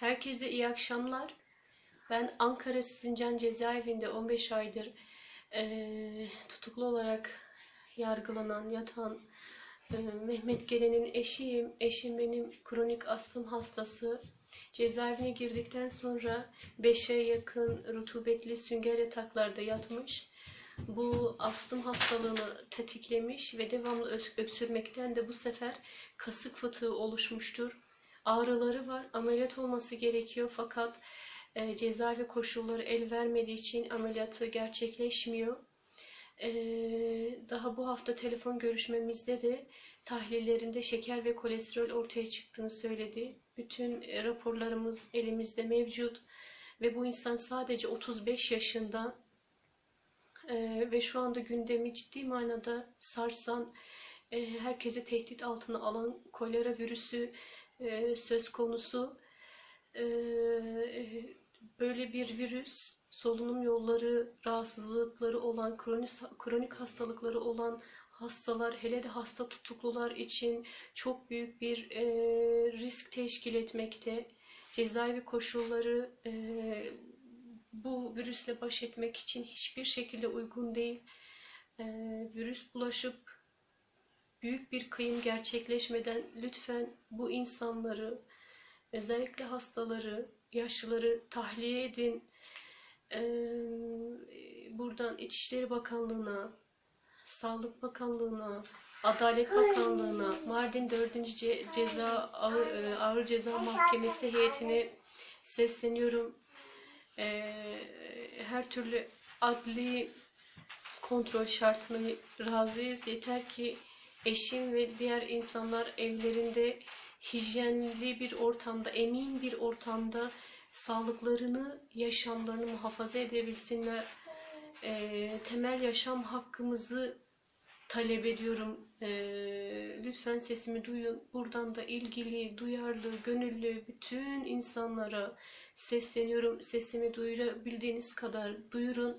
Herkese iyi akşamlar. Ben Ankara Sincan Cezaevinde 15 aydır eee, tutuklu olarak yargılanan, yatan eee, Mehmet Gelen'in eşiyim. Eşim benim kronik astım hastası. Cezaevine girdikten sonra 5'e yakın rutubetli sünger yataklarda yatmış. Bu astım hastalığını tetiklemiş ve devamlı öksürmekten de bu sefer kasık fıtığı oluşmuştur. Ağrıları var, ameliyat olması gerekiyor fakat e, cezaevi koşulları el vermediği için ameliyatı gerçekleşmiyor. E, daha bu hafta telefon görüşmemizde de tahlillerinde şeker ve kolesterol ortaya çıktığını söyledi. Bütün e, raporlarımız elimizde mevcut ve bu insan sadece 35 yaşında ee, ve şu anda gündemi ciddi manada sarsan, e, herkesi tehdit altına alan kolera virüsü e, söz konusu. Ee, böyle bir virüs solunum yolları rahatsızlıkları olan, kronik, kronik hastalıkları olan hastalar, hele de hasta tutuklular için çok büyük bir e, risk teşkil etmekte. Cezaevi koşulları e, bu virüsle baş etmek için hiçbir şekilde uygun değil. Ee, virüs bulaşıp büyük bir kıyım gerçekleşmeden lütfen bu insanları, özellikle hastaları, yaşlıları tahliye edin. Ee, buradan İçişleri Bakanlığı'na, Sağlık Bakanlığı'na, Adalet Bakanlığı'na, Mardin 4. Ce- Ceza Ağır, e, Ağır Ceza Mahkemesi heyetine sesleniyorum. Ee, her türlü adli kontrol şartına razıyız. Yeter ki eşim ve diğer insanlar evlerinde hijyenli bir ortamda, emin bir ortamda sağlıklarını, yaşamlarını muhafaza edebilsinler. Ee, temel yaşam hakkımızı talep ediyorum. Ee, lütfen sesimi duyun. Buradan da ilgili, duyarlı, gönüllü bütün insanlara sesleniyorum. Sesimi duyurabildiğiniz kadar duyurun.